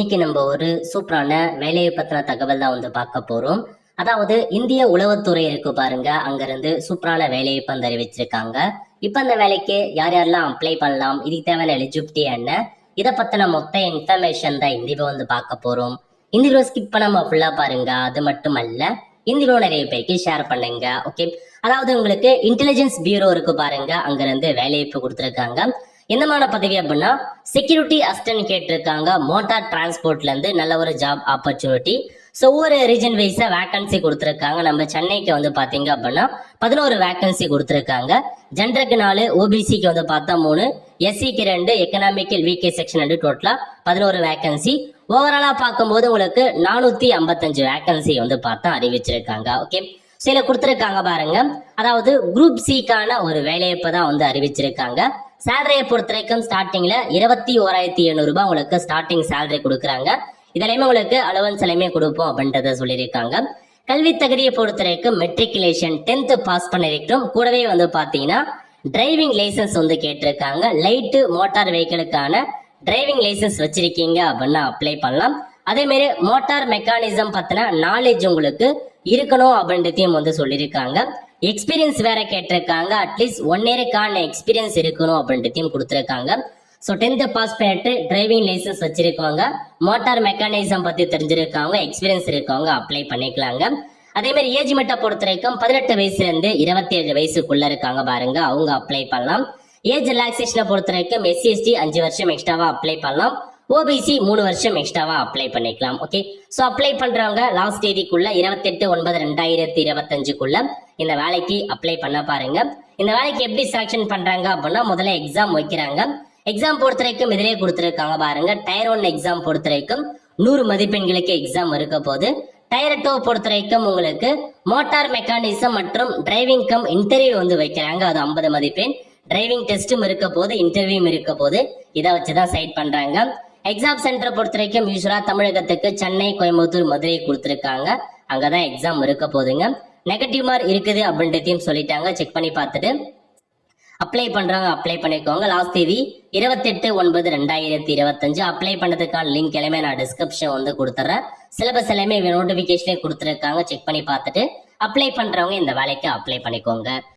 இன்னைக்கு நம்ம ஒரு சூப்பரான வேலையை பத்தின தகவல் தான் வந்து பார்க்க போறோம். அதாவது இந்திய உளவுத்துறை இருக்கு பாருங்க. அங்கிருந்து சூப்பரான வேலையை வந்து அறிவிச்சிருக்காங்க. இப்ப அந்த வேலைக்கு யார் யாரெல்லாம் அப்ளை பண்ணலாம்? இதுக்கு தேவையான எலிஜிபிலிட்டி என்ன? இதை பத்தின மொத்த இன்ஃபர்மேஷன் தான் இந்த வந்து பார்க்க போறோம். இந்த வீடியோ ஸ்கிப் பண்ணாம ஃபுல்லா பாருங்க. அது மட்டும் அல்ல இந்த வீடியோ நிறைய பேருக்கு ஷேர் பண்ணுங்க. ஓகே அதாவது உங்களுக்கு இன்டெலிஜென்ஸ் பியூரோ இருக்கு பாருங்க. அங்கிருந்து வேலைவாய்ப்பு கொடுத்துருக்காங்க. என்னமான பதவி அப்படின்னா செக்யூரிட்டி அசிஸ்டன்ட் கேட்டிருக்காங்க. மோட்டார் டிரான்ஸ்போர்ட்ல இருந்து நல்ல ஒரு ஜாப் ஆப்பர்ச்சுனிட்டி ஸோ ஒவ்வொரு ரீஜன் வைஸா வேகன்சி கொடுத்துருக்காங்க. நம்ம சென்னைக்கு வந்து பாத்தீங்க அப்படின்னா பதினோரு வேகன்சி கொடுத்துருக்காங்க. ஜென்டருக்கு நாலு ஓபிசிக்கு வந்து பார்த்தா மூணு எஸ்சிக்கு ரெண்டு எக்கனாமிக்கல் விகே செக்ஷன் ரெண்டு டோட்டலா பதினோரு வேகன்சி ஓவராலா பார்க்கும்போது உங்களுக்கு நானூத்தி ஐம்பத்தஞ்சு வேகன்சி வந்து பார்த்தா அறிவிச்சிருக்காங்க. ஓகே சில கொடுத்துருக்காங்க பாருங்க. அதாவது குரூப் சிக்கான ஒரு வேலையப்பதான் வந்து அறிவிச்சிருக்காங்க. சேலரியை பொறுத்த வரைக்கும் ஸ்டார்டிங்ல இருபத்தி ஓராயிரத்தி எழுநூறு ரூபாய் உங்களுக்கு ஸ்டார்டிங் சேலரி கொடுக்குறாங்க. இதுலயுமே உங்களுக்கு அலவன்ஸ் எல்லாமே கொடுப்போம் அப்படின்றத சொல்லியிருக்காங்க. கல்வி தகுதியை பொறுத்த வரைக்கும் மெட்ரிகுலேஷன் டென்த் பாஸ் பண்ணிருக்கிறோம் கூடவே வந்து பாத்தீங்கன்னா டிரைவிங் லைசன்ஸ் வந்து கேட்டிருக்காங்க. லைட்டு மோட்டார் வெஹிக்கிளுக்கான டிரைவிங் லைசன்ஸ் வச்சிருக்கீங்க அப்படின்னா அப்ளை பண்ணலாம். அதே மாதிரி மோட்டார் மெக்கானிசம் பத்தின நாலேஜ் உங்களுக்கு இருக்கணும் அப்படின்றதையும் வந்து சொல்லியிருக்காங்க. எக்ஸ்பீரியன்ஸ் வேற கேட்டிருக்காங்க. அட்லீஸ்ட் ஒன் இயருக்கான எக்ஸ்பீரியன்ஸ் இருக்கணும் அப்படின்றதையும் கொடுத்துருக்காங்க. ஸோ டென்த் பாஸ் பண்ணிட்டு டிரைவிங் லைசன்ஸ் வச்சிருக்கவங்க மோட்டார் மெக்கானிசம் பத்தி தெரிஞ்சிருக்கவங்க எக்ஸ்பீரியன்ஸ் இருக்கவங்க அப்ளை பண்ணிக்கலாங்க. அதே மாதிரி ஏஜ் மெட்டை பொறுத்த வரைக்கும் பதினெட்டு வயசுல இருந்து இருபத்தி ஏழு வயசுக்குள்ள இருக்காங்க பாருங்க. அவங்க அப்ளை பண்ணலாம். ஏஜ் ரிலாக்ஸேஷனை பொறுத்த வரைக்கும் எஸ்சி எஸ்டி அஞ்சு வருஷம் எக்ஸ்ட்ராவா அப்ளை பண்ணலாம். ஓபிசி மூணு வருஷம் எக்ஸ்ட்ராவா அப்ளை பண்ணிக்கலாம். ஓகே ஸோ அப்ளை பண்றவங்க லாஸ்ட் தேதிக்குள்ள இருபத்தெட்டு ஒன்பது ரெண்டாயிரத்தி இருபத்தஞ்சுக்குள்ள இந்த வேலைக்கு அப்ளை பண்ண பாருங்க. இந்த வேலைக்கு எப்படி செலக்ஷன் பண்றாங்க அப்படின்னா முதல்ல எக்ஸாம் வைக்கிறாங்க. எக்ஸாம் பொறுத்த வரைக்கும் இதிலே கொடுத்துருக்காங்க பாருங்க. டயர் ஒன் எக்ஸாம் பொறுத்த வரைக்கும் நூறு மதிப்பெண்களுக்கு எக்ஸாம் இருக்க போது டயர் டூ பொறுத்த வரைக்கும் உங்களுக்கு மோட்டார் மெக்கானிசம் மற்றும் டிரைவிங் கம் இன்டர்வியூ வந்து வைக்கிறாங்க. அது ஐம்பது மதிப்பெண். டிரைவிங் டெஸ்ட்டும் இருக்க போது இன்டர்வியூவும் இருக்க போது இதை வச்சுதான் சைட் பண்றாங்க. எக்ஸாம் சென்டரை பொறுத்த வரைக்கும் யூஸ்வலா தமிழகத்துக்கு சென்னை கோயம்புத்தூர் மதுரை கொடுத்துருக்காங்க. அங்கதான் எக்ஸாம் இருக்க போதுங்க நெகட்டிவ் மார்க் இருக்குது அப்படின்றதையும் சொல்லிட்டாங்க. செக் பண்ணி பார்த்துட்டு அப்ளை பண்றவங்க அப்ளை பண்ணிக்கோங்க. லாஸ்ட் தேதி இருபத்தெட்டு ஒன்பது ரெண்டாயிரத்தி இருபத்தஞ்சு. அப்ளை பண்ணதுக்கான லிங்க் எல்லாமே நான் டிஸ்கிரிப்ஷன் வந்து கொடுத்துறேன். சிலபஸ் எல்லாமே நோட்டிபிகேஷனே கொடுத்துருக்காங்க. செக் பண்ணி பார்த்துட்டு அப்ளை பண்றவங்க இந்த வேலைக்கு அப்ளை பண்ணிக்கோங்க.